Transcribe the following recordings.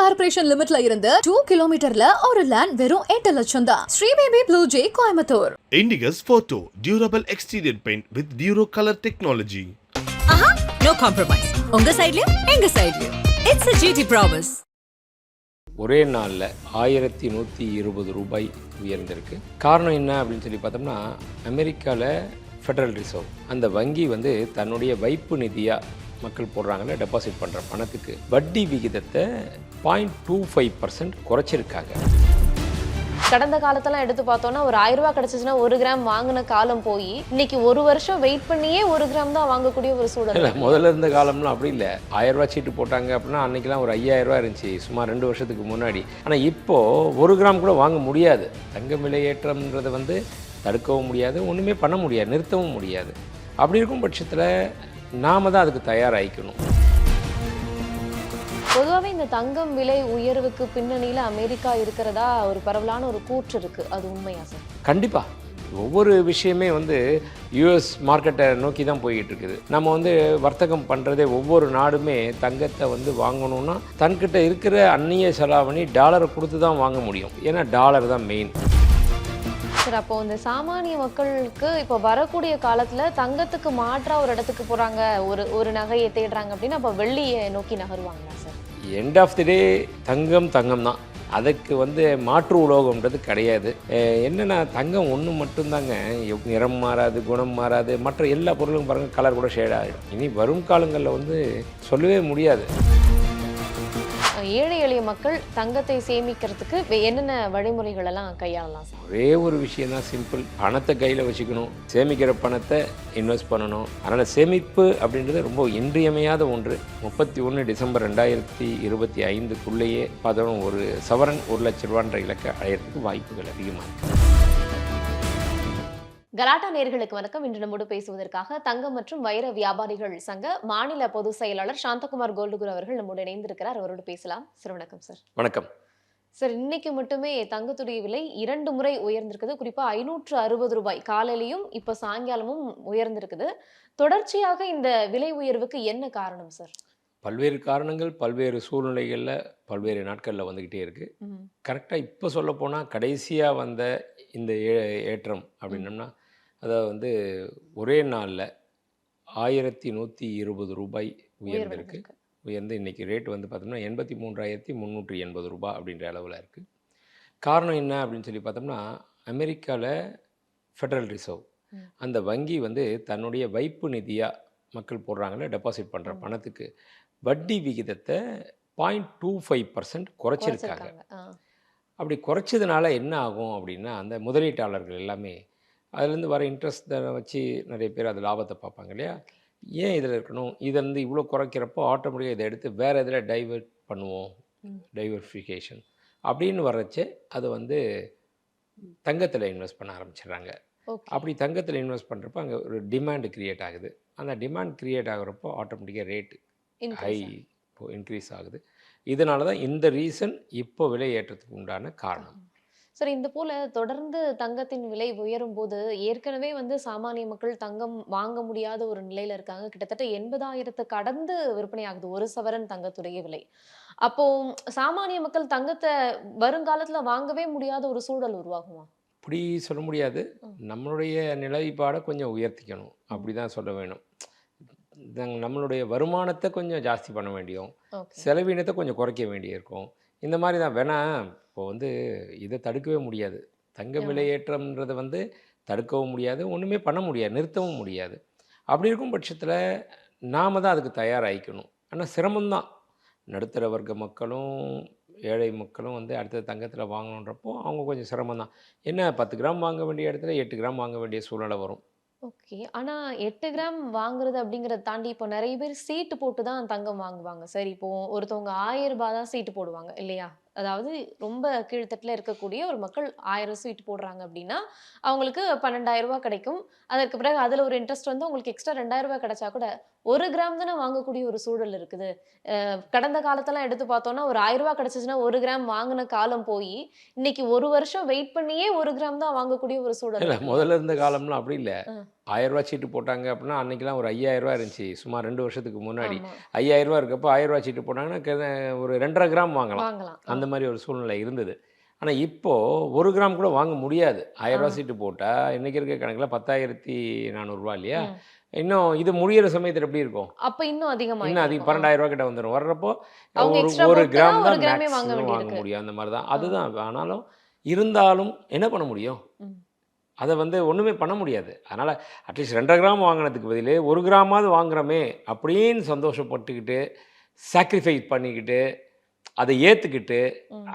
Corporation லிமிட்ல இருந்து two கிலோமீட்டர்ல ஒரு லேண்ட் வெறும் எட்டு லட்சம் தான். Sri Baby blue J Coimbatore. Indigus Photo Durable Exterior Paint with Duro Color Technology. ஆஹா நோ காம்ப்ரமைஸ் உங்க சைடுலயும் எங்க சைடுலயும் இட்ஸ் a ஜிடி ப்ராமிஸ் ஒரே நாளில் ஆயிரத்தி நூற்றி இருபது ரூபாய் உயர்ந்திருக்கு. காரணம் என்ன அப்படின்னு சொல்லி பார்த்தோம்னா அமெரிக்காவில் ஃபெடரல் ரிசர்வ் அந்த வங்கி வந்து தன்னுடைய வைப்பு நிதியாக மக்கள் போடுறாங்கல்ல டெபாசிட் பண்ணுற பணத்துக்கு வட்டி விகிதத்தை பாயிண்ட் டூ ஃபைவ் பர்சன்ட் குறைச்சிருக்காங்க. கடந்த காலத்தெல்லாம் எடுத்து பார்த்தோம்னா ஒரு ஆயிரம் ரூபாய் கிடைச்சிச்சுன்னா ஒரு கிராம் வாங்கின காலம் போய் இன்னைக்கு ஒரு வருஷம் வெயிட் பண்ணியே ஒரு கிராம் தான் வாங்கக்கூடிய ஒரு சூழல். முதல்ல இருந்த காலம்லாம் அப்படி இல்லை. ஆயிரம் ரூபாய் சீட்டு போட்டாங்க அப்படின்னா அன்றைக்கெலாம் ஒரு ஐயாயிரம் ரூபாய் இருந்துச்சு. சுமார் ரெண்டு வருஷத்துக்கு முன்னாடி. ஆனால் இப்போது ஒரு கிராம் கூட வாங்க முடியாது. தங்க விலை ஏற்றம்ன்றது வந்து தடுக்கவும் முடியாது ஒன்றுமே பண்ண முடியாது நிறுத்தவும் முடியாது. அப்படி இருக்கும் பட்சத்தில் நாம தான் அதுக்கு தயாராகிக்கணும். பொதுவாகவே இந்த தங்கம் விலை உயர்வுக்கு பின்னணியில அமெரிக்கா இருக்கிறதா ஒரு பரவலான ஒரு கூற்று இருக்கு. அது உண்மையா சார்? கண்டிப்பாக ஒவ்வொரு விஷயமே வந்து யூஎஸ் மார்க்கெட்டை நோக்கி தான் போய்கிட்டு இருக்குது. நம்ம வந்து வர்த்தகம் பண்ணுறதே ஒவ்வொரு நாடுமே தங்கத்தை வந்து வாங்கணும்னா தன்கிட்ட இருக்கிற அந்நிய செலாவணி டாலரை கொடுத்து தான் வாங்க முடியும். ஏன்னா டாலர் தான் மெயின் சார் அப்போ இந்த சாமானிய மக்களுக்கு இப்போ வரக்கூடிய காலத்துல தங்கத்துக்கு மாற்றா ஒரு இடத்துக்கு போறாங்க ஒரு ஒரு நகையை தேடுறாங்க அப்படின்னா அப்போ வெள்ளியை நோக்கி நகருவாங்களா sir? End of the day தங்கம் தங்கம் தான். அதுக்கு வந்து மாற்று உலோகம்ன்றது கிடையாது. என்னென்னா தங்கம் ஒன்று மட்டும்தாங்க. நிறம் மாறாது குணம் மாறாது மற்ற எல்லா பொருளும் பாருங்கள் கலர் கூட ஷேட் ஆகிடும் இனி வரும் காலங்களில் வந்து சொல்லவே முடியாது. ஏழை எளிய மக்கள் தங்கத்தை சேமிக்கிறதுக்கு என்னென்ன வழிமுறைகள் எல்லாம் கையாளலாம் சார்? ஒரே ஒரு விஷயம் தான் சிம்பிள். பணத்தை கையில் வச்சுக்கணும். சேமிக்கிற பணத்தை இன்வெஸ்ட் பண்ணணும். அதனால் சேமிப்பு அப்படின்றது ரொம்ப இன்றியமையாத ஒன்று. முப்பத்தி ஒன்று டிசம்பர் ரெண்டாயிரத்தி இருபத்தி ஐந்துக்குள்ளேயே பார்த்தோம் ஒரு சவரன் ஒரு லட்ச ரூபான்ற இலக்கை அடையிறதுக்கு வாய்ப்புகள் அதிகமாக இருக்குது கலாட்டா நேர்களுக்கு வணக்கம். இன்று நம்மோடு பேசுவதற்காக தங்கம் மற்றும் வைர வியாபாரிகள் சங்க மாநில பொதுச் செயலாளர் சாந்தகுமார் கோல்டுகுரு அவர்கள் நம்மோடு இணைந்திருக்கிறார். அவரோடு பேசலாம். சார் வணக்கம் சார். வணக்கம். சார் இன்னைக்கு மட்டுமே தங்கத்துடைய விலை இரண்டு முறை உயர்ந்திருக்குது. குறிப்பா ஐநூற்று அறுபது ரூபாய். காலையிலையும் இப்ப சாயங்காலமும் உயர்ந்திருக்குது. தொடர்ச்சியாக இந்த விலை உயர்வுக்கு என்ன காரணம் சார்? பல்வேறு காரணங்கள் பல்வேறு சூழ்நிலைகளில் பல்வேறு நாட்களில் வந்துக்கிட்டே இருக்குது கரெக்டாக இப்போ சொல்லப்போனால் கடைசியாக வந்த இந்த ஏற்றம் அப்படின்னம்னா அதாவது வந்து ஒரே நாளில் ஆயிரத்தி நூற்றி இருபது ரூபாய் உயர்ந்திருக்கு. உயர்ந்து இன்றைக்கி ரேட் வந்து பார்த்தோம்னா எண்பத்தி மூன்றாயிரத்தி முந்நூற்றி எண்பது ரூபாய் அப்படின்ற அளவில் இருக்குது காரணம் என்ன அப்படின்னு சொல்லி பார்த்தோம்னா அமெரிக்காவில் ஃபெடரல் ரிசர்வ். அந்த வங்கி வந்து தன்னுடைய வைப்பு நிதியாக மக்கள் போடுறாங்கல்ல டெபாசிட் பண்ணுற. பணத்துக்கு வட்டி விகிதத்தை பாயிண்ட் டூ ஃபைவ் பர்சன்ட் குறைச்சிருக்காங்க. அப்படி குறைச்சதுனால என்ன ஆகும் அப்படின்னா அந்த முதலீட்டாளர்கள் எல்லாமே அதுலேருந்து வர இன்ட்ரெஸ்ட் வச்சு நிறைய பேர் அது லாபத்தை பார்ப்பாங்க இல்லையா? ஏன் இதில் இருக்கணும்? இதை வந்து இவ்வளோ குறைக்கிறப்போ ஆட்டோமேட்டிக்காக இதை எடுத்து வேறு இதில் டைவர்ட் பண்ணுவோம். டைவர்ஃபிகேஷன் அப்படின்னு வர்றச்சே அது வந்து தங்கத்தில் இன்வெஸ்ட் பண்ண ஆரம்பிச்சிடுறாங்க. அப்படி தங்கத்தில் இன்வெஸ்ட் பண்ணுறப்போ அங்கே ஒரு டிமாண்டு க்ரியேட் ஆகுது. அந்த டிமாண்ட் க்ரியேட் ஆகுறப்போ ஆட்டோமேட்டிக்காக ரேட் ஹை. இப்போ இன்க்ரீஸ் ஆகுது. இதனால தான் இந்த ரீசன் இப்போ விலை ஏற்றத்துக்கு உண்டான காரணம். சரி இந்த போல தொடர்ந்து தங்கத்தின் விலை உயரும் போது ஏற்கனவே வந்து சாமானிய மக்கள் தங்கம் வாங்க முடியாத ஒரு நிலையில இருக்காங்க. கிட்டத்தட்ட எண்பதாயிரத்தை கடந்து விற்பனை ஆகுது ஒரு சவரன் தங்கத்துடைய விலை. அப்போ சாமானிய மக்கள் தங்கத்தை வருங்காலத்துல வாங்கவே முடியாத ஒரு சூழல் உருவாகுமா? அப்படி சொல்ல முடியாது. நம்மளுடைய நிலைப்பாடை கொஞ்சம் உயர்த்திக்கணும். அப்படி தான் சொல்ல வேணும். நம்மளுடைய வருமானத்தை கொஞ்சம் ஜாஸ்தி பண்ண வேண்டியும் செலவினத்தை கொஞ்சம் குறைக்க வேண்டியிருக்கும். இந்த மாதிரி தான். வேணா இப்போ வந்து இதை தடுக்கவே முடியாது. தங்க. விலையேற்றம்ன்றதை வந்து தடுக்கவும் முடியாது ஒன்றுமே பண்ண முடியாது நிறுத்தவும் முடியாது. அப்படி இருக்கும் பட்சத்தில் நாம தான் அதுக்கு தயாராகிக்கணும் ஆனால் சிரமம்தான் நடுத்தர வர்க்க மக்களும் ஏழை மக்களும் வந்து அடுத்தது தங்கத்தில் வாங்கணுன்றப்போ அவங்க கொஞ்சம் சிரமம் தான். என்ன பத்து கிராம் வாங்க வேண்டிய இடத்துல எட்டு கிராம் வாங்க வேண்டிய சூழ்நிலை வரும். ஓகே. ஆனா எட்டு கிராம் வாங்குறது அப்படிங்கறத தாண்டி இப்போ நிறைய பேர் சீட்டு போட்டு தான் தங்கம் வாங்குவாங்க. சரி இப்போ ஒருத்தவங்க ஆயிரம் ரூபாய் தான் சீட்டு போடுவாங்க இல்லையா? அதாவது ரொம்ப கீழ்த்தட்டில் இருக்கக்கூடிய ஒரு மக்கள் ஆயிரம் ஸ்வீட் போடுறாங்க அப்படின்னா அவங்களுக்கு பன்னெண்டாயிரம் ரூபாய் கிடைக்கும். அதற்கு பிறகு அதில் ஒரு இன்ட்ரெஸ்ட் வந்து உங்களுக்கு எக்ஸ்ட்ரா ரெண்டாயிரம் ரூபாய் கிடைச்சா கூட ஒரு கிராம் தானே வாங்கக்கூடிய ஒரு சூழல் இருக்குது அஹ் கடந்த காலத்தெல்லாம் எடுத்து பார்த்தோம்னா ஒரு ஆயிரம் ரூபாய் கிடைச்சிச்சுன்னா ஒரு கிராம் வாங்கின காலம் போய் இன்னைக்கு ஒரு வருஷம் வெயிட் பண்ணியே ஒரு கிராம் தான் வாங்கக்கூடிய ஒரு சூழல். முதல்ல இருந்த காலம்லாம் அப்படி இல்லை. ஆயிரம் ரூபாய் சீட்டு போட்டாங்க அப்படின்னா அன்றைக்கெலாம் ஒரு ஐயாயிரம் ரூபாய் இருந்துச்சு சுமார் ரெண்டு வருஷத்துக்கு முன்னாடி. ஐயாயிரம் ரூபாய் இருக்கப்போ ஆயிரம் ரூபாய் சீட்டு போட்டாங்கன்னா ஒரு ரெண்டரை கிராம் வாங்கலாம் அந்த மாதிரி ஒரு சூழ்நிலை இருந்தது ஆனால் இப்போது ஒரு கிராம் கூட வாங்க முடியாது ஆயிரம் ரூபாய் ஆ. சீட்டு போட்டால் இன்றைக்கி இருக்க கணக்கில் பத்தாயிரத்தி நானூறுரூவா இல்லையா. இன்னும் இது முடியிற சமயத்தில் எப்படி இருக்கும்? அப்ப இன்னும் அதிகமா இன்னும் அதிகம் பன்னெண்டாயிரம் ரூபா கிட்ட வந்துடும் வர்றப்போ ஒரு கிராம் தான் வாங்க. முடியும். அந்த மாதிரி தான். அதுதான். ஆனாலும் இருந்தாலும் என்ன பண்ண முடியும். அதை வந்து ஒன்றுமே பண்ண முடியாது. அதனால் அட்லீஸ்ட் ரெண்டரை கிராம் வாங்கினதுக்கு பதில் ஒரு கிராமாவது வாங்குறோமே அப்படின்னு சந்தோஷப்பட்டுக்கிட்டு சாக்ரிஃபைஸ் பண்ணிக்கிட்டு அதை ஏற்றுக்கிட்டு.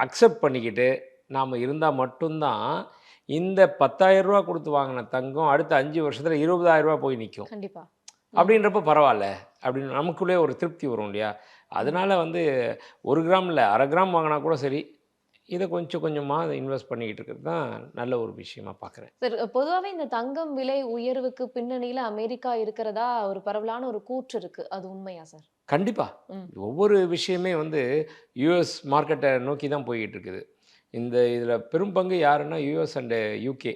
அக்செப்ட் பண்ணிக்கிட்டு நாம் இருந்தால் மட்டும்தான் இந்த 10000 ரூபா கொடுத்து வாங்கின தங்கம் அடுத்த அஞ்சு வருஷத்தில் இருபதாயிரம் ரூபா போய் நிற்கும் கண்டிப்பா. அப்படின்றப்ப பரவாயில்ல. அப்படின்னு நமக்குள்ளே ஒரு திருப்தி வரும் இல்லையா? அதனால் வந்து ஒரு கிராம் இல்லை அரை கிராம் வாங்கினா கூட சரி இதை கொஞ்சம் கொஞ்சமாக இன்வெஸ்ட் பண்ணிக்கிட்டு இருக்கிறது தான் நல்ல ஒரு விஷயமா பார்க்குறேன். சரி பொதுவாவே இந்த தங்கம் விலை உயர்வுக்கு பின்னணியில அமெரிக்கா இருக்கிறதா ஒரு பரவலான ஒரு கூற்று இருக்கு. அது உண்மையா சார் கண்டிப்பாக. ஒவ்வொரு விஷயமே வந்து யூஎஸ் மார்க்கெட்டை நோக்கி தான் போய்கிட்டு இருக்குது. இந்த இதில் பெரும் பங்கு யாருன்னா யூஎஸ் அண்டு யூகே.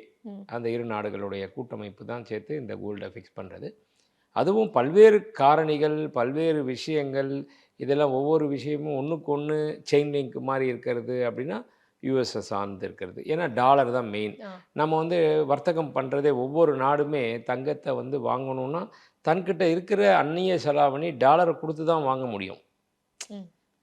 அந்த இரு நாடுகளுடைய கூட்டமைப்பு தான் சேர்த்து இந்த கோல்டை ஃபிக்ஸ் பண்ணுறது அதுவும் பல்வேறு காரணிகள் பல்வேறு விஷயங்கள் இதெல்லாம் ஒவ்வொரு விஷயமும் ஒன்றுக்கு ஒன்று செயின் லிங்க் மாதிரி இருக்கிறது அப்படின்னா யூஎஸ்எ சார்ந்து இருக்கிறது. ஏன்னா டாலர் தான் மெயின். நம்ம வந்து வர்த்தகம் பண்ணுறதே ஒவ்வொரு நாடுமே தங்கத்தை வந்து வாங்கணும்னா தன்கிட்ட இருக்கிற அந்நிய செலாவணி டாலரை கொடுத்து தான் வாங்க முடியும்.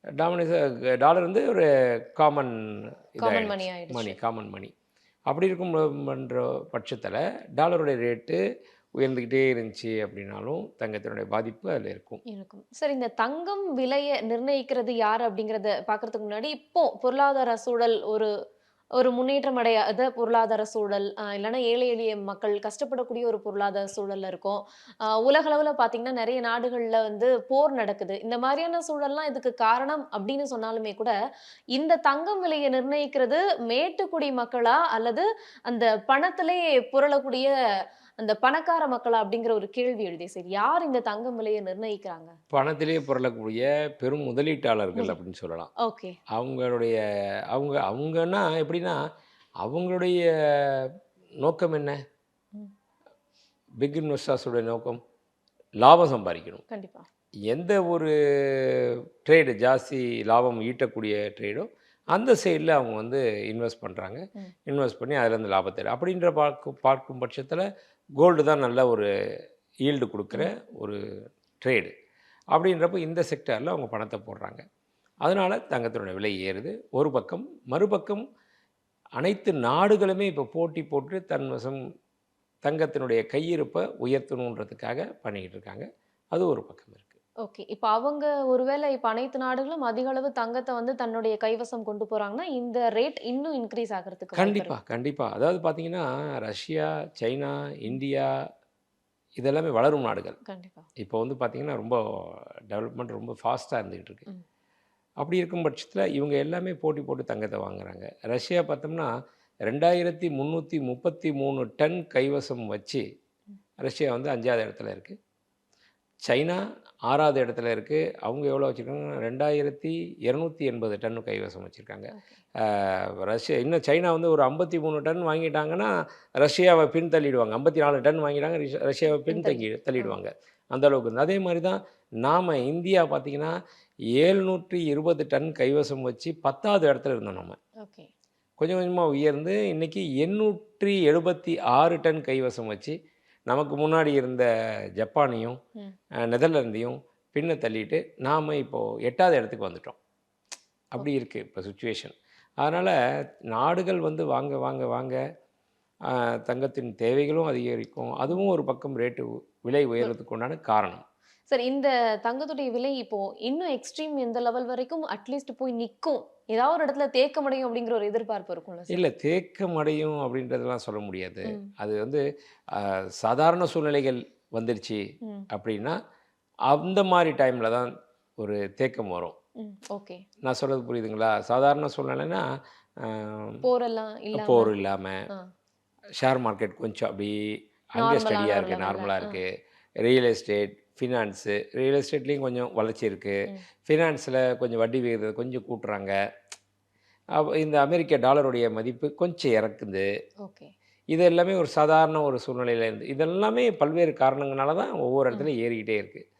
டாமினேஸ் டாலர் வந்து ஒரு common common money money common money அப்படி இருக்கும் பண்ற பட்சத்தில் டாலருடைய ரேட்டு உயர்ந்துக்கிட்டே இருந்துச்சு அப்படின்னாலும் தங்கத்தினுடைய பாதிப்பு அதில் இருக்கும். இருக்கும். சார் இந்த தங்கம் விலையை நிர்ணயிக்கிறது யார் அப்படிங்கறத பார்க்கறதுக்கு முன்னாடி இப்போ பொருளாதார சூழல் ஒரு ஒரு முன்னேற்றம் அடையாத பொருளாதார சூழல் இல்லைன்னா ஏழை எளிய மக்கள் கஷ்டப்படக்கூடிய ஒரு பொருளாதார சூழல்ல இருக்கும். உலகளவில் உலக நிறைய நாடுகளில் வந்து போர் நடக்குது. இந்த மாதிரியான சூழல்லாம் இதுக்கு காரணம் அப்படின்னு சொன்னாலுமே கூட இந்த தங்கம் விலையை நிர்ணயிக்கிறது மேட்டுக்குடி மக்களா அல்லது அந்த பணத்திலே புரளக்கூடிய அந்த பணக்கார மக்களா அப்படிங்கிற ஒரு கேள்வி எழுதி சரி யார் இந்த தங்கம் விலையை நிர்ணயிக்கிறாங்க? பணத்திலே புரளக்கூடிய பெரும் முதலீட்டாளர்கள். அப்படின்னு சொல்லலாம். ஓகே. அவங்களுடைய அவங்க அவங்கன்னா எப்படின்னா அவங்களுடைய நோக்கம் என்ன. பிக் இன்வெஸ்டர்ஸோட நோக்கம் லாபம் சம்பாதிக்கணும். கண்டிப்பா. எந்த ஒரு ட்ரேடு ஜாஸ்தி லாபம் ஈட்டக்கூடிய ட்ரேடோ அந்த சைடில் அவங்க வந்து இன்வெஸ்ட் பண்ணுறாங்க. இன்வெஸ்ட் பண்ணி அதுலேருந்து லாபத்தை அப்படின்ற பார்க்கும் பார்க்கும் பட்சத்தில் கோல்டு தான் நல்ல ஒரு ஈல்டு கொடுக்குற ஒரு ட்ரேடு. அப்படின்றப்போ இந்த செக்டாரில் அவங்க பணத்தை போடுறாங்க. அதனால் தங்கத்தினுடைய விலை ஏறுது. ஒரு பக்கம் மறுபக்கம் அனைத்து நாடுகளுமே இப்போ போட்டி போட்டு தன் வசம் தங்கத்தினுடைய கையிருப்பை உயர்த்தணுன்றதுக்காக பண்ணிக்கிட்டு இருக்காங்க. அது ஒரு பக்கம் இருக்குது ஓகே. இப்போ அவங்க ஒருவேளை இப்போ அனைத்து நாடுகளும் அதிக அளவு தங்கத்தை வந்து தன்னுடைய கைவசம் கொண்டு போறாங்கன்னா இந்த ரேட் இன்னும் இன்க்ரீஸ் ஆகிறதுக்கு கண்டிப்பாக கண்டிப்பாக அதாவது பார்த்தீங்கன்னா ரஷ்யா சைனா இந்தியா இதெல்லாமே வளரும் நாடுகள். இருக்கு. கண்டிப்பா. இப்போ வந்து பார்த்தீங்கன்னா ரொம்ப டெவலப்மெண்ட் ரொம்ப ஃபாஸ்ட்டாக இருந்துகிட்டு இருக்கு. அப்படி இருக்கும் பட்சத்தில் இவங்க எல்லாமே போட்டி போட்டு தங்கத்தை வாங்குறாங்க. ரஷ்யா பார்த்தோம்னா ரெண்டாயிரத்தி முந்நூற்றி முப்பத்தி மூணு டன் கைவசம் வச்சு ரஷ்யா வந்து அஞ்சாவது இடத்துல இருக்குது சைனா ஆறாவது இடத்துல இருக்குது அவங்க எவ்வளோ வச்சுருக்காங்க? ரெண்டாயிரத்தி இரநூத்தி எண்பது டன் கைவசம் வச்சுருக்காங்க. ரஷ்யா இன்னும் சைனா வந்து ஒரு ஐம்பத்தி மூணு டன் வாங்கிட்டாங்கன்னா ரஷ்யாவை பின் தள்ளிடுவாங்க ஐம்பத்தி நாலு டன் வாங்கிட்டாங்க ரிஷ- ரஷ்யாவை பின் தங்கி தள்ளிடுவாங்க. அந்த அளவுக்கு இருந்து. அதே மாதிரி தான் நாம் இந்தியா பார்த்திங்கன்னா ஏழ்நூற்றி இருபது டன் கைவசம் வச்சு பத்தாவது இடத்துல இருந்தோம் நம்ம ஓகே. கொஞ்சம் கொஞ்சமாக உயர்ந்து இன்றைக்கி எண்ணூற்றி எழுபத்தி ஆறு டன் கைவசம் வச்சு நமக்கு முன்னாடி இருந்த ஜப்பானையும் நெதர்லாந்தையும் பின்ன தள்ளிட்டு நாம் இப்போது எட்டாவது இடத்துக்கு வந்துட்டோம். அப்படி இருக்குது இப்போ சுச்சுவேஷன் அதனால் நாடுகள் வந்து வாங்க வாங்க வாங்க தங்கத்தின் தேவைகளும் அதிகரிக்கும். அதுவும் ஒரு பக்கம் ரேட்டு விலை உயர்றதுக்கு உண்டான காரணம். சார் இந்த தங்கத்துடைய விலை இப்போ இன்னும் எக்ஸ்ட்ரீம் எந்த லெவல் வரைக்கும் அட்லீஸ்ட் போய் நிக்கும்? ஏதாவது ஒரு இடத்துல தேக்கமடையும் அப்படிங்கிற ஒரு எதிர்பார்ப்பு இருக்கும்ல இல்லை தேக்கம் அடையும் அப்படின்றதெல்லாம் சொல்ல முடியாது. அது வந்து சாதாரண சூழ்நிலைகள் வந்துருச்சு அப்படின்னா அந்த மாதிரி டைமில் தான் ஒரு தேக்கம் வரும். ஓகே நான் சொல்கிறது புரியுதுங்களா? சாதாரண சூழ்நிலைன்னா ஆஹ், போரெல்லாம் இல்லாம? போர் இல்லாமல். ஷேர் மார்க்கெட் கொஞ்சம் அப்படி அங்கே ஸ்டடியாக இருக்குது நார்மலாக. இருக்குது ரியல் எஸ்டேட் ஃபினான்ஸு ரியல் எஸ்டேட்லேயும் கொஞ்சம் வளர்ச்சி இருக்குது. ஃபினான்ஸில் கொஞ்சம் வட்டி விகிதத்தை கொஞ்சம் கூட்டுறாங்க. அப்ப இந்த அமெரிக்க டாலருடைய மதிப்பு கொஞ்சம் இறக்குது. ஓகே. இது எல்லாமே ஒரு சாதாரண ஒரு சூழ்நிலையில் இருந்து இதெல்லாமே பல்வேறு காரணங்களால தான் ஒவ்வொரு இடத்துலையும் ஏறிக்கிட்டே இருக்குது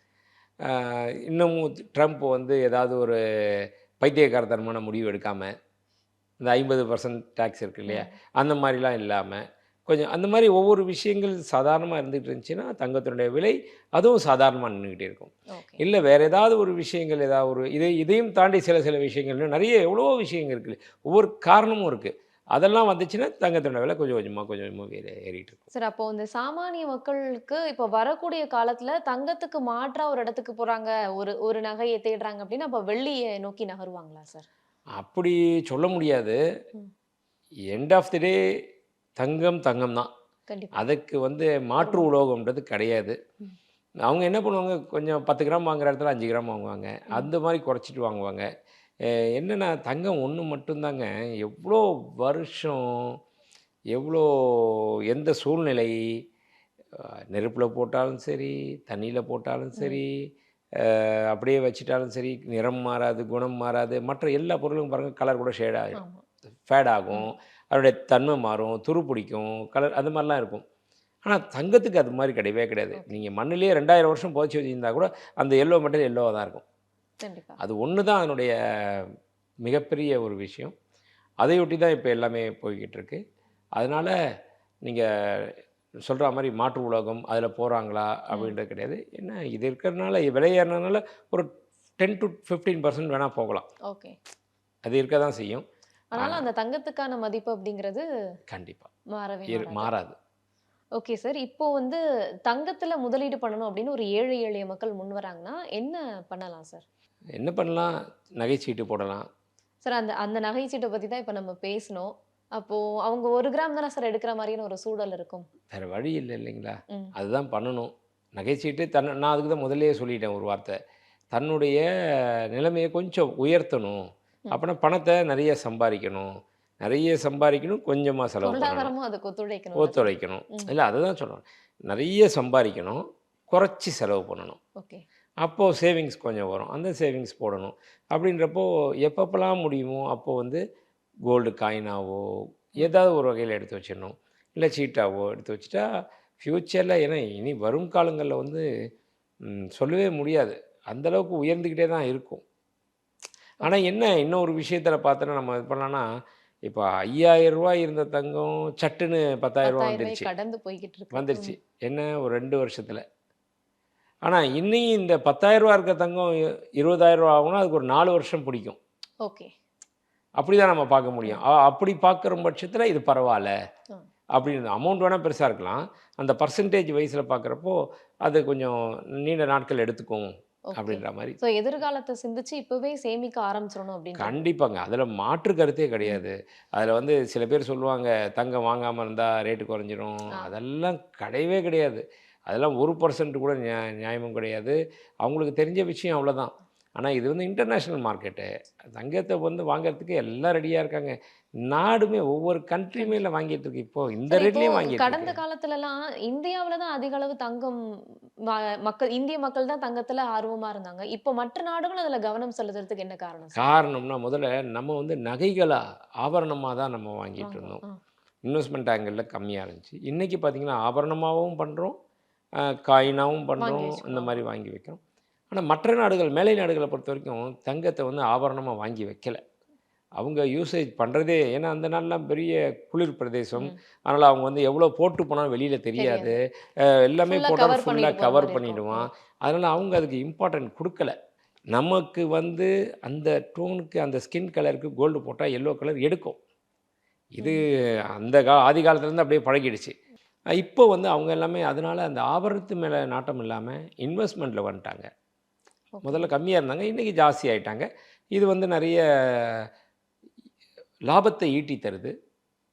இன்னமும் ட்ரம்ப் வந்து ஏதாவது ஒரு பைத்தியக்காரத்தனமான முடிவு எடுக்காமல் இந்த ஐம்பது பர்சன்ட் டேக்ஸ் இருக்கு இல்லையா? அந்த மாதிரிலாம் இல்லாமல் கொஞ்சம் அந்த மாதிரி ஒவ்வொரு விஷயங்கள் சாதாரணமாக இருந்துகிட்டு இருந்துச்சுன்னா தங்கத்தினுடைய விலை அதுவும் சாதாரணமாக நின்றுக்கிட்டே இருக்கும். இல்லை வேறு ஏதாவது ஒரு விஷயங்கள் ஏதாவது ஒரு இதை இதையும் தாண்டி சில சில விஷயங்கள் நிறைய எவ்வளவோ விஷயங்கள் இருக்குது ஒவ்வொரு காரணமும் இருக்குது அதெல்லாம் வந்துச்சுன்னா தங்கத்தினுடைய விலை கொஞ்சம் கொஞ்சமாக கொஞ்சம் கொஞ்சமாக ஏறி ஏறிட்டு இருக்கும். சார் அப்போ இந்த சாமானிய மக்களுக்கு இப்போ வரக்கூடிய காலத்துல தங்கத்துக்கு மாற்றா ஒரு இடத்துக்கு போறாங்க ஒரு ஒரு நகையை தேடுறாங்க அப்படின்னா அப்போ வெள்ளியை நோக்கி நகருவாங்களா சார்? அப்படி சொல்ல முடியாது. எண்ட் ஆஃப் தி டே தங்கம் தங்கம் தான் அதுக்கு வந்து மாற்று உலோகம்ன்றது கிடையாது. அவங்க என்ன பண்ணுவாங்க கொஞ்சம் பத்து கிராம் வாங்குற இடத்துல அஞ்சு கிராம் வாங்குவாங்க. அந்த மாதிரி குறைச்சிட்டு வாங்குவாங்க. என்னன்னா தங்கம் ஒன்று மட்டும்தாங்க. எவ்வளோ வருஷம் எவ்வளோ எந்த சூழ்நிலை நெருப்பில் போட்டாலும் சரி தண்ணியில் போட்டாலும் சரி அப்படியே வச்சிட்டாலும் சரி நிறம் மாறாது குணம் மாறாது மற்ற எல்லா பொருளும் பாருங்கள் கலர் கூட ஷேட் ஆகும் ஃபேட் ஆகும். அதோடைய தன்மை மாறும் துரு பிடிக்கும் கலர் அது மாதிரிலாம் இருக்கும். ஆனால் தங்கத்துக்கு அது மாதிரி கிடையவே கிடையாது. நீங்கள் மண்ணிலே ரெண்டாயிரம் வருஷம் புதைச்சி வச்சுருந்தா கூட அந்த எல்லோ மெட்டல் எல்லோவாக தான் இருக்கும். அது ஒன்று தான் அதனுடைய மிகப்பெரிய ஒரு விஷயம். அதையொட்டி தான் இப்போ எல்லாமே போய்கிட்டு இருக்கு. அதனால் நீங்கள் சொல்கிற மாதிரி மாற்று உலகம் அதில் போகிறாங்களா அப்படின்றது கிடையாது. என்ன இது இருக்கிறதுனால விலை ஏறினதுனால ஒரு டென் டு ஃபிஃப்டீன் பர்சன்ட் வேணால் போகலாம். ஓகே. அது இருக்க தான் செய்யும். ஆனாலும் அந்த தங்கத்துக்கான மதிப்பு அப்படிங்கிறது கண்டிப்பாக மாறவே மாறாது. ஓகே சார் இப்போ வந்து தங்கத்துல முதலீடு பண்ணணும் அப்படின்னு ஒரு ஏழை எளிய மக்கள் முன் வராங்கன்னா என்ன பண்ணலாம் சார்? என்ன பண்ணலாம்? நகைச்சீட்டு போடலாம். சார் அந்த அந்த நகைச்சீட்டை பத்தி தான் இப்போ நம்ம பேசணும். அப்போ அவங்க ஒரு கிராம் தானே சார் எடுக்கிற மாதிரியான ஒரு சூழல் இருக்கும். வேறு வழி இல்லை இல்லைங்களா. அதுதான் பண்ணணும். நகைச்சீட்டு தன் நான் அதுக்கு தான் முதல்லயே சொல்லிட்டேன் ஒரு வார்த்தை. தன்னுடைய நிலைமையை கொஞ்சம் உயர்த்தணும். ம். அப்படின்னா பணத்தை நிறைய சம்பாதிக்கணும். நிறைய சம்பாதிக்கணும் கொஞ்சமாக செலவு பண்ணணும். அதுக்கு ஒத்துழைக்கணும். ஒத்துழைக்கணும். இல்லை அதை தான் சொல்லணும். நிறைய சம்பாதிக்கணும் குறைச்சி செலவு பண்ணணும். ஓகே. அப்போது சேவிங்ஸ் கொஞ்சம் வரும். அந்த சேவிங்ஸ் போடணும். அப்படின்றப்போ எப்பப்பெல்லாம் முடியுமோ அப்போது வந்து கோல்டு காயினாவோ ஏதாவது ஒரு வகையில் எடுத்து வச்சிடணும். இல்லை சீட்டாவோ எடுத்து வச்சுட்டா ஃப்யூச்சரில் ஏன்னா இனி வரும் காலங்களில் வந்து சொல்லவே முடியாது. அந்த அளவுக்கு உயர்ந்துக்கிட்டே தான் இருக்கும். ஆனால் என்ன இன்னொரு விஷயத்தில் பார்த்தோன்னா நம்ம இது பண்ணலாம்னா இப்போ ஐயாயிரம் ரூபாய் இருந்த தங்கம் சட்டுன்னு பத்தாயிரம் ரூபா வந்துருச்சு. கடந்து போய்கிட்டு வந்துருச்சு. என்ன? ஒரு ரெண்டு வருஷத்தில். ஆனால் இன்னும் இந்த பத்தாயிரம் ரூபா இருக்க தங்கம் இருபதாயிரம் ரூபா ஆகும்னா அதுக்கு ஒரு நாலு வருஷம் பிடிக்கும். ஓகே. அப்படி தான் நம்ம பார்க்க முடியும். அப்படி பார்க்குற பட்சத்தில் இது பரவாயில்ல. அப்படின்னு அமௌண்ட் வேணால் பெருசாக இருக்கலாம். அந்த பர்சன்டேஜ் வயசில் பார்க்குறப்போ அது கொஞ்சம் நீண்ட நாட்கள் எடுத்துக்கும். அப்படின்ற மாதிரி. ஸோ எதிர்காலத்தை சிந்திச்சு இப்பவே சேமிக்க ஆரம்பிச்சிடணும் அப்படின்னு கண்டிப்பாங்க. அதில் மாற்று கருத்தே கிடையாது. அதில் வந்து சில பேர் சொல்லுவாங்க தங்கம் வாங்காமல் இருந்தால் ரேட்டு குறைஞ்சிரும். அதெல்லாம் கிடையவே கிடையாது. அதெல்லாம் ஒரு பர்சன்ட் கூட நியா நியாயமும் கிடையாது. அவங்களுக்கு தெரிஞ்ச விஷயம் அவ்வளோதான் ஆனால் இது வந்து இன்டர்நேஷ்னல் மார்க்கெட்டு தங்கத்தை வந்து வாங்குறதுக்கு எல்லாம் ரெடியாக இருக்காங்க. நாடுமே ஒவ்வொரு கண்ட்ரியுமே இல்லை வாங்கிட்டு இருக்கு. இப்போ இந்த இப்போ வாங்கிட்டு கடந்த காலத்துல எல்லாம் இந்தியாவுல தான் அதிக அளவு தங்கம் மக்கள் இந்திய மக்கள் தான் தங்கத்துல ஆர்வமா இருந்தாங்க. இப்போ மற்ற நாடுகளும் அதுல கவனம் செலுத்துறதுக்கு என்ன காரணம்? காரணம்னா முதல்ல நம்ம வந்து நகைகளாக ஆபரணமாக தான் நம்ம வாங்கிட்டு இருந்தோம். இன்வெஸ்ட்மெண்ட் ஆங்கிளில் கம்மியாக இருந்துச்சு. இன்றைக்கி பார்த்தீங்கன்னா ஆபரணமாகவும் பண்ணுறோம் காயினாகவும் பண்ணுறோம். இந்த மாதிரி வாங்கி வைக்கிறோம். ஆனால் மற்ற நாடுகள் மேலை நாடுகளை பொறுத்த வரைக்கும் தங்கத்தை வந்து ஆபரணமாக வாங்கி வைக்கல. அவங்க யூசேஜ் பண்ணுறதே ஏன்னா அந்த நாள்லாம் பெரிய குளிர் பிரதேசம். அதனால் அவங்க வந்து எவ்வளோ போட்டு போனாலும் வெளியில் தெரியாது. எல்லாமே போட்டாலும் ஃபுல்லாக கவர் இருக்கும். அதனால் அவங்க அதுக்கு இம்பார்ட்டன்ட் கொடுக்கல. நமக்கு வந்து அந்த டோனுக்கு அந்த ஸ்கின் கலருக்கு கோல்டு போட்டால் எல்லோ கலர் எடுக்கும். இது அந்த கா ஆதி காலத்துலேருந்து அப்படியே பழகிடுச்சு. இப்போ வந்து அவங்க எல்லாமே அதனால அந்த ஆபரணத்து மேலே நாட்டம் இல்லாமல் இன்வெஸ்ட்மெண்ட்டில் வந்துட்டாங்க. முதல்ல கம்மியாக இருந்தாங்க இன்றைக்கி ஜாஸ்தி ஆயிட்டாங்க. இது வந்து நிறைய லாபத்தை ஈட்டி தருது.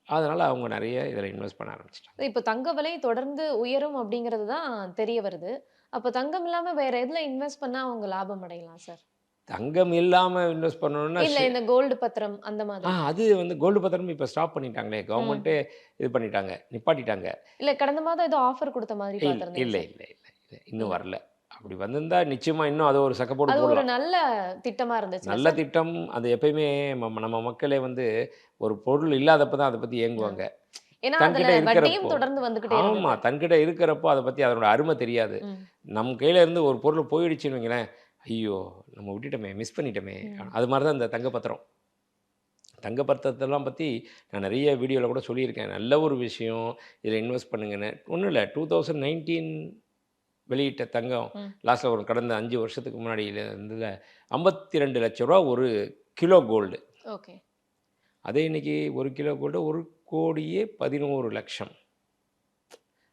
அதனால் அவங்க நிறைய இதில் இன்வெஸ்ட் பண்ண ஆரம்பிச்சிட்டாங்க. இப்போ தங்க விலை தொடர்ந்து உயரும் அப்படிங்கிறது தான் தெரிய வருது. அப்போ தங்கம் இல்லாம வேற எதுல இன்வெஸ்ட் பண்ணா அவங்க லாபம் அடையலாம் சார்? தங்கம் இல்லாமல் இன்வெஸ்ட் பண்ணணும்னா இல்ல இந்த கோல்டு பத்திரம் அந்த ஆ மாதிரி அது வந்து கோல்டு பத்திரம் இப்போ ஸ்டாப் பண்ணிட்டாங்களே கவர்மெண்ட்டே இது பண்ணிட்டாங்க நிப்பாட்டிட்டாங்க. இல்ல கடந்த மாதம் ஏதோ ஆஃபர் கொடுத்த மாதிரி இல்லை. இல்லை இல்லை இல்லை இன்னும் வரல. அப்படி வந்திருந்தா நிச்சயமா இன்னும் அது ஒரு சக்கப்போடு அது ஒரு நல்ல திட்டமா இருந்துச்சு. நல்ல திட்டம். அது எப்பயுமே நம்ம மக்களே வந்து ஒரு பொருள் இல்லாதப்ப தான் அதை பற்றி ஏங்குவாங்க ஆமா தன்கிட்ட இருக்கிறப்போ அதை பத்தி அதனோட அருமை தெரியாது. ம். நம்ம கையில இருந்து ஒரு பொருள் போயிடுச்சுன்னு வைங்களேன் ஐயோ நம்ம விட்டுட்டோமே மிஸ் பண்ணிட்டோமே. அது மாதிரி தான் இந்த தங்கப்பத்திரம். தங்கப்பத்திரத்தெல்லாம் பற்றி நான் நிறைய வீடியோவில் கூட சொல்லியிருக்கேன். நல்ல ஒரு விஷயம். இதில் இன்வெஸ்ட் பண்ணுங்கன்னு. ஒன்றும் இல்லை டூ தௌசண்ட் நைன்டீன் வெளியிட்ட தங்கம். லாஸ்ட்டில் ஒரு கடந்த அஞ்சு வருஷத்துக்கு முன்னாடி இருந்ததில் ஐம்பத்தி ரெண்டு லட்ச ரூபா ஒரு கிலோ கோல்டு. ஓகே. அதே இன்னைக்கு ஒரு கிலோ கோல்டு ஒரு கோடியே பதினோரு லட்சம்.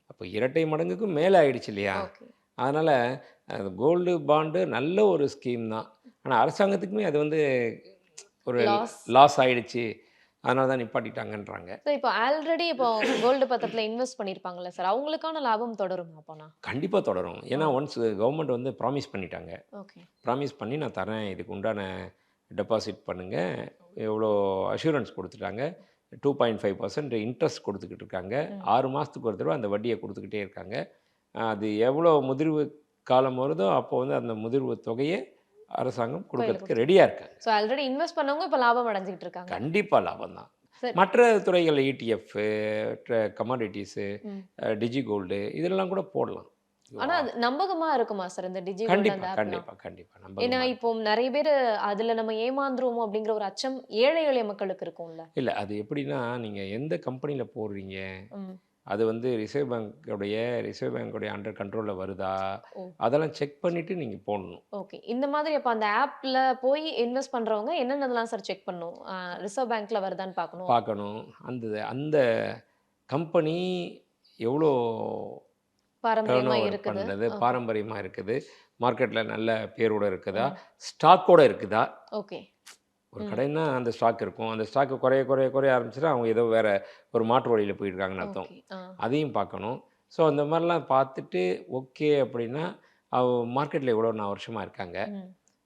அப்போ இரட்டை மடங்குக்கு மேலே ஆயிடுச்சு இல்லையா? அதனால் அது கோல்டு பாண்டு நல்ல ஒரு ஸ்கீம் தான். ஆனால் அரசாங்கத்துக்குமே அது வந்து ஒரு Loss. லாஸ் ஆயிடுச்சு. அதனால தான் நிப்பாட்டிட்டாங்கன்றாங்க. ஸோ இப்போ ஆல்ரெடி இப்போ கோல்டு பத்திரத்துல இன்வெஸ்ட் பண்ணிருப்பாங்கல்ல சார் அவங்களுக்கான லாபம் தொடருமா அப்போனா கண்டிப்பாக தொடரும். ஏன்னா ஒன்ஸ் கவர்மெண்ட் வந்து ப்ராமிஸ் பண்ணிட்டாங்க. ஓகே ப்ராமிஸ் பண்ணி நான் தரேன். இதுக்கு உண்டான டெபாசிட் பண்ணுங்கள் எவ்வளோ அஷூரன்ஸ் கொடுத்துட்டாங்க? Two point five percent interest கொடுத்துக்கிட்டு இருக்காங்க. ஆறு மாதத்துக்கு ஒரு தடவை அந்த வட்டியை கொடுத்துக்கிட்டே இருக்காங்க. அது எவ்வளோ முதிர்வு காலம் வருதோ அப்போ வந்து அந்த முதிர்வு தொகையை அரசாங்கம் கொடுக்கறதுக்கு ரெடியாக இருக்காங்க. ஸோ ஆல்ரெடி இன்வெஸ்ட் பண்ணவங்க இப்போ லாபம் அடைஞ்சிட்டு இருக்காங்க. கண்டிப்பாக லாபம் தான். மற்ற துறைகள் இடிஎஃப் கமாடிட்டிஸு. டிஜி கோல்டு இதெல்லாம் கூட போடலாம். ஆனா அது நம்பகமா இருக்குமா சார் இந்த டிஜி கண்டிப்பாக கண்டிப்பாக நம்ம ஏன்னா இப்போ நிறைய பேர் அதுல நம்ம ஏமாந்துருவோமோ அப்படிங்கிற ஒரு அச்சம் ஏழை எளிய மக்களுக்கு இருக்கும்ல. இல்லை அது எப்படின்னா நீங்கள் எந்த கம்பெனியில் போடுறீங்க. அது வந்து ரிசர்வ் பேங்க்குடைய ரிசர்வ் பேங்க்குடைய அண்டர் கண்ட்ரோலில் வருதா. அதெல்லாம் செக் பண்ணிவிட்டு நீங்கள் போடணும். ஓகே. இந்த மாதிரி அப்போ அந்த ஆப்ல போய் இன்வெஸ்ட் பண்றவங்க என்னென்னலாம் சார் செக் பண்ணும்? ரிசர்வ் பேங்க்ல வருதான்னு பார்க்கணும் பார்க்கணும் அந்த அந்த கம்பெனி எவ்வளோ பாரம்பரியமா டர்ன் இருக்குது. பாரம்பரியமாக இருக்குது. மார்க்கெட்டில் நல்ல பேரோட இருக்குதா? ஸ்டாக்கோட இருக்குதா? ஓகே. ஒரு. கடைன்னா அந்த ஸ்டாக் இருக்கும். அந்த ஸ்டாக்கு குறைய குறைய குறைய ஆரம்பிச்சுன்னா அவங்க ஏதோ வேற ஒரு மாற்று வழியில் போயிருக்காங்கன்னு அர்த்தம். அதையும் பார்க்கணும். ஸோ அந்த மாதிரிலாம் பார்த்துட்டு ஓகே அப்படின்னா அவ மார்க்கெட்டில் எவ்வளோ நான் வருஷமாக இருக்காங்க.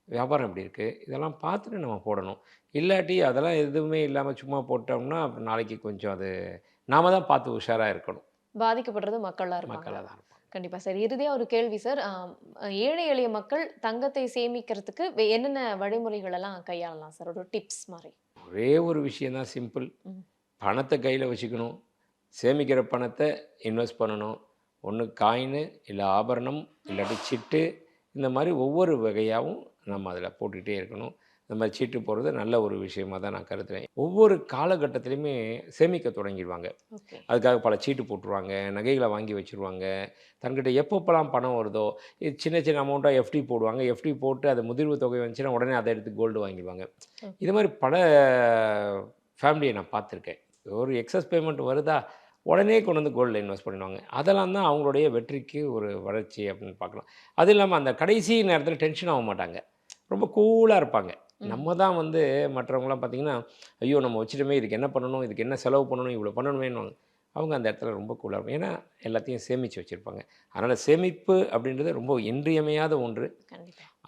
வியாபாரம் எப்படி இருக்குது இதெல்லாம் பார்த்துட்டு நம்ம போடணும். இல்லாட்டி அதெல்லாம் எதுவுமே இல்லாமல் சும்மா போட்டோம்னா நாளைக்கு கொஞ்சம் அது நாம தான் பார்த்து உஷாராக இருக்கணும். பாதிக்கப்படுறது மக்களா இருப்பாங்க. மக்களாக தான் கண்டிப்பா சார். இறுதியா ஒரு கேள்வி சார். ஏழை எளிய மக்கள் தங்கத்தை சேமிக்கிறதுக்கு என்னென்ன வழிமுறைகள் எல்லாம் கையாளலாம் சார்? ஒரு டிப்ஸ் மாதிரி. ஒரே ஒரு விஷயந்தான் சிம்பிள். பணத்தை கையில் வச்சுக்கணும். சேமிக்கிற பணத்தை இன்வெஸ்ட் பண்ணணும். ஒன்று காயின் இல்லை ஆபரணம் இல்லாட்டி சிட்டு இந்த மாதிரி ஒவ்வொரு வகையாகவும் நம்ம அதில் போட்டுக்கிட்டே இருக்கணும். இந்த மாதிரி சீட்டு போடுறது நல்ல ஒரு விஷயமா தான் நான் கருதுறேன் ஒவ்வொரு காலகட்டத்திலையுமே சேமிக்க தொடங்கிடுவாங்க. அதுக்காக பல சீட்டு போட்டுருவாங்க நகைகளை வாங்கி வச்சுருவாங்க. தன்கிட்ட எப்பப்பெல்லாம் பணம் வருதோ இது சின்ன சின்ன அமௌண்ட்டாக எஃப்டி போடுவாங்க. எஃப்டி போட்டு அது முதிர்வு தொகை வந்துச்சுன்னா உடனே அதை எடுத்து கோல்டு வாங்கிடுவாங்க. இது மாதிரி பல ஃபேமிலியை நான் பார்த்துருக்கேன். ஒரு எக்ஸஸ் பேமெண்ட் வருதா உடனே கொண்டு வந்து கோல்டில் இன்வெஸ்ட் பண்ணிடுவாங்க. அதெல்லாம் தான் அவங்களுடைய வெற்றிக்கு ஒரு வளர்ச்சி அப்படின்னு பார்க்கலாம். அது இல்லாமல் அந்த கடைசி நேரத்தில் டென்ஷன் ஆக மாட்டாங்க. ரொம்ப கூலாக இருப்பாங்க. நம்ம தான் வந்து மற்றவங்களாம் பார்த்தீங்கன்னா ஐயோ நம்ம வச்சுட்டுமே இதுக்கு என்ன பண்ணணும்? இதுக்கு என்ன செலவு பண்ணணும்? இவ்வளோ பண்ணணுமேன்னு அவங்க அந்த இடத்துல ரொம்ப கூலாக இருக்கும். ஏன்னா எல்லாத்தையும் சேமித்து வச்சுருப்பாங்க. அதனால் சேமிப்பு அப்படின்றது ரொம்ப இன்றியமையாத ஒன்று.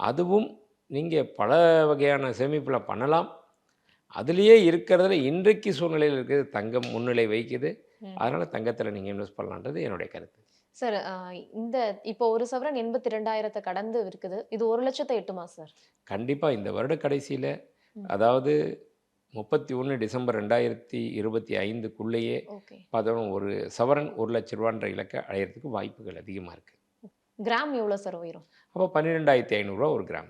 அதுவும் நீங்கள் பல வகையான சேமிப்பில் பண்ணலாம். அதுலேயே இருக்கிறதுல இன்றைக்கு சூழ்நிலையில் இருக்குது தங்கம் முன்னிலை வைக்குது. அதனால் தங்கத்தில் நீங்கள் இன்வெஸ்ட் பண்ணலான்றது என்னுடைய கருத்து. சார் இந்த இப்போ ஒரு சவரன் எண்பத்தி ரெண்டாயிரத்தை கடந்து இருக்குது. இது ஒரு லட்சத்தை எட்டுமா சார் கண்டிப்பாக இந்த வருட கடைசியில். அதாவது முப்பத்தி ஒன்று டிசம்பர் ரெண்டாயிரத்தி இருபத்தி ஐந்துக்குள்ளேயே பார்த்தோம் ஒரு சவரன் ஒரு லட்ச ரூபான்ற இலக்கை அடையிறதுக்கு வாய்ப்புகள் அதிகமாக இருக்குது கிராம் எவ்வளவு சார் உயரும்? அப்போ பன்னிரெண்டாயிரத்தி ஐநூறுரூவா ஒரு கிராம்.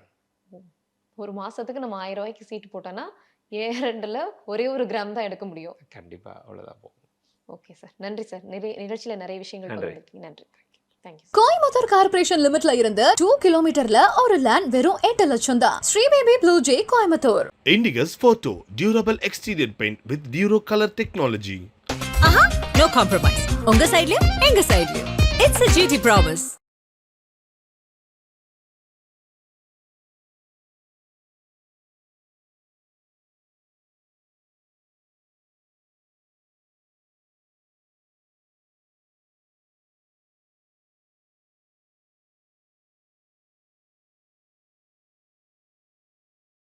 ஒரு மாசத்துக்கு நம்ம ஆயிரம் ரூபாய்க்கு சீட்டு போட்டோன்னா ஏ ரெண்டுல ஒரே ஒரு கிராம் தான் எடுக்க முடியும். கண்டிப்பாக அவ்வளோதான் போகும். Okay sir. நன்றி சார். நிறைய நிகழ்ச்சியில நிறைய விஷயங்கள் நன்றி. தேங்க்யூ கோயம்புத்தூர் கார்பரேஷன் லிமிட்ல இருந்து டூ கிலோமீட்டர்ல ஒரு லேண்ட் வெறும் எட்டு லட்சம் தான். Sri Baby blue J Coimbatore Indigus Photo Durable Exterior Paint with Duro Color Technology. ஆஹா நோ காம்ப்ரமைஸ் உங்க சைடுலயும் எங்க சைடுலயும் இட்ஸ் a GT ப்ராமிஸ்